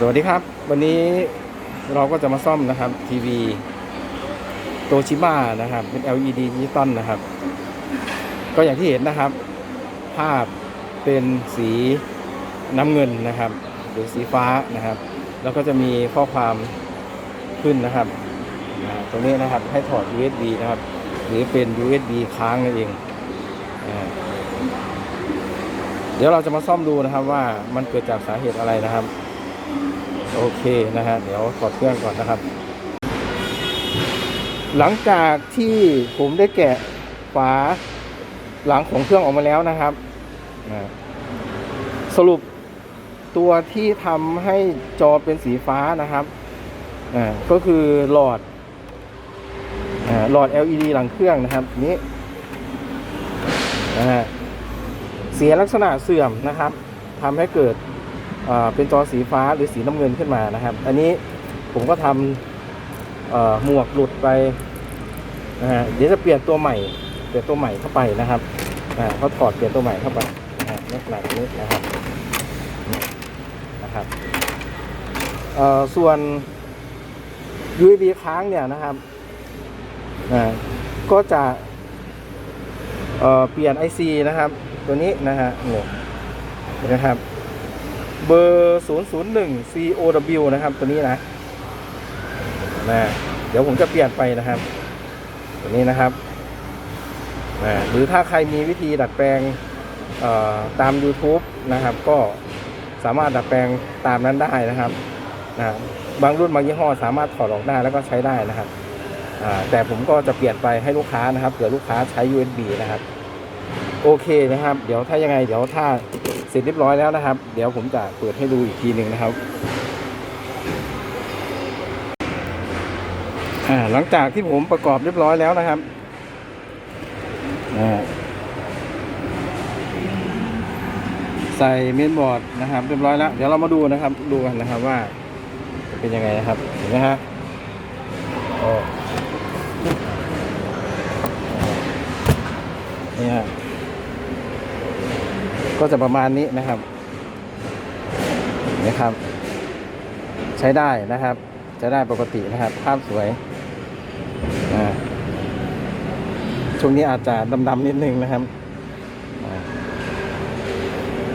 สวัสดีครับ วันนี้เราก็จะมาซ่อมนะครับทีวีโตชิบ้านะครับ เป็น LED ดิจิตอลนะครับ ก็อย่างที่เห็นนะครับ ภาพเป็นสีน้ำเงินนะครับ หรือสีฟ้านะครับ แล้วก็จะมีข้อความขึ้นนะครับตรงนี้นะครับให้ถอด USB นะครับ หรือเป็น USB ค้างนั่นเอง เดี๋ยวเราจะมาซ่อมดูนะครับว่ามันเกิดจากสาเหตุอะไรนะครับ โอเคนะฮะเดี๋ยวถอดเครื่องก่อนนะครับ หลังจากที่ผมได้แกะฝาหลังของเครื่องออกมาแล้วนะครับนะสรุปตัวที่ทำให้จอเป็นสีฟ้านะครับอ่าก็คือหลอดอ่าหลอด LED หลังเครื่องนะครับนี้นะฮะเสียลักษณะเสื่อมนะครับทำให้เกิด เป็นจอสีฟ้าหรือสีน้ำเงินขึ้นมานะครับ อันนี้ผมก็ทำเอ่อหมวกหลุดไปนะฮะเดี๋ยวจะเปลี่ยนตัวใหม่ เปลี่ยนตัวใหม่เข้าไปนะครับอ่าเขาถอดเปลี่ยนตัวใหม่เข้าไปนะฮะลักษณะนี้นะครับนะครับส่วน USB ค้างเนี่ยนะครับอ่าก็จะเเปลี่ยน IC นะครับ ตัวนี้นะฮะนี่ยนะครับ เบอร์ 001 COW นะครับ ตัวนี้นะนะเดี๋ยวผมจะเปลี่ยนไปนะครับ ตัวนี้นะครับนะหรือถ้าใครมีวิธีดัดแปลงตาม YouTube นะครับ ก็สามารถดัดแปลงตามนั้นได้นะครับนะบางรุ่นบางยี่ห้อสามารถถอดออกได้แล้วก็ใช้ได้นะครับแต่ผมก็จะเปลี่ยนไปให้ลูกค้านะครับเผื่อลูกค้าใช้ USB นะครับ โอเคนะครับ เดี๋ยวถ้ายังไง เดี๋ยวถ้า เสร็จเรียบร้อยแล้วนะครับ เดี๋ยวผมจะเปิดให้ดูอีกทีหนึ่งนะครับอ่าหลังจากที่ผมประกอบเรียบร้อยแล้วนะครับอ่าใส่เมนบอร์ดนะครับ เรียบร้อยแล้ว เดี๋ยวเรามาดูนะครับ ดูกันนะครับว่าเป็นยังไงนะครับเห็นไหมฮะโอ้นี่ฮะ ก็จะประมาณนี้นะครับนะครับ ใช้ได้นะครับใช้ได้ปกตินะครับ ภาพสวยอ่าช่วงนี้อาจจะดำๆนิดนึงนะครับ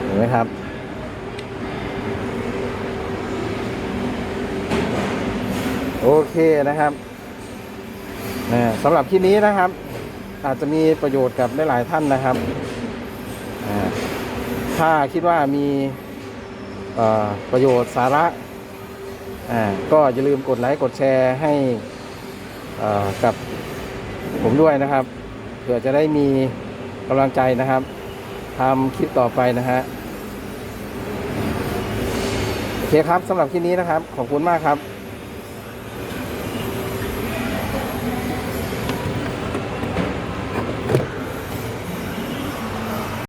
เห็นไหมครับโอเคนะครับสำหรับที่นี้นะครับ อาจจะมีประโยชน์กับหลายๆท่านนะครับ ถ้าคิดว่ามีประโยชน์สาระาก็อย่าลืมกดไลค์กดแชร์ให้กับผมด้วยนะครับเพื่อจะได้มีกำลังใจนะครับทำคลิปต่อไปนะฮะโอเคครับสำหรับคลิปนี้นะครับ ขอบคุณมากครับ